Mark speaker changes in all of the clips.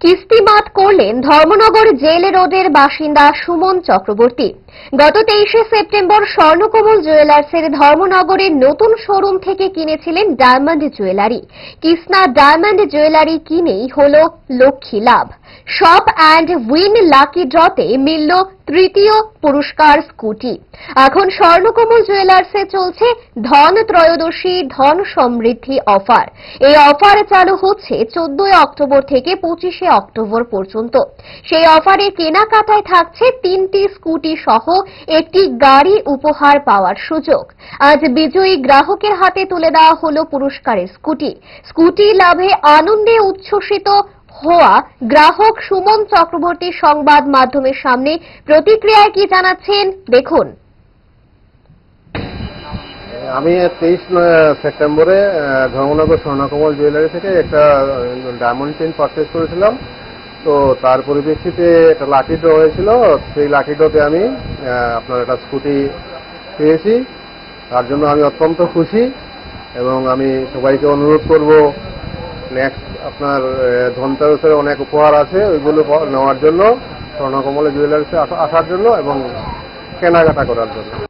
Speaker 1: কিস্তিমাত করলেন ধর্মনগর জেল রোডের বাসিন্দা সুমন চক্রবর্তী। গত তেইশে সেপ্টেম্বর স্বর্ণকোমল জুয়েলার্সের ধর্মনগরের নতুন শোরুম থেকে কিনেছিলেন diamond jewellery. Krishna diamond jewellery কিনেই হল লক্ষ্মী লাভ। শপ অ্যান্ড উইন লাকি ড্রতে মিলল তৃতীয় পুরস্কার স্কুটি। এখন স্বর্ণকমল জুয়েলার্সে চলছে ধন ত্রয়োদশী ধন সমৃদ্ধি অফার। এই অফার চালু হচ্ছে চোদ্দই অক্টোবর থেকে পঁচিশে অক্টোবর পর্যন্ত। সেই অফারে কেনাকাটায় থাকছে তিনটি স্কুটি সহ একটি গাড়ি উপহার পাওয়ার সুযোগ। আজ বিজয়ী গ্রাহকের হাতে তুলে দেওয়া হল পুরস্কারের স্কুটি। স্কুটি লাভে আনন্দে উচ্ছ্বসিত হওয়া গ্রাহক সুমন চক্রবর্তী সংবাদ মাধ্যমের সামনে প্রতিক্রিয়ায় কি জানাচ্ছেন? দেখুন।
Speaker 2: আমি তেইশ সেপ্টেম্বরে ধর্মনগর স্বর্ণকমল জুয়েলারি থেকে একটা ডায়মন্ড চেন পারচেস করেছিলাম। তো তার পরিপ্রেক্ষিতে একটা লাকি ড্র হয়েছিল। সেই লাকি ড্রতে আমি আপনার একটা স্কুটি পেয়েছি। তার জন্য আমি অত্যন্ত খুশি এবং আমি সবাইকে অনুরোধ করব নেক্সট আপনার ধনতেরসের অনেক উপহার আছে, ওইগুলো নেওয়ার জন্য স্বর্ণকমলে জুয়েলার্সে আসা- আসার জন্য এবং কেনাকাটা করার জন্য।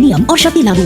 Speaker 3: নিয়ম আর লাগু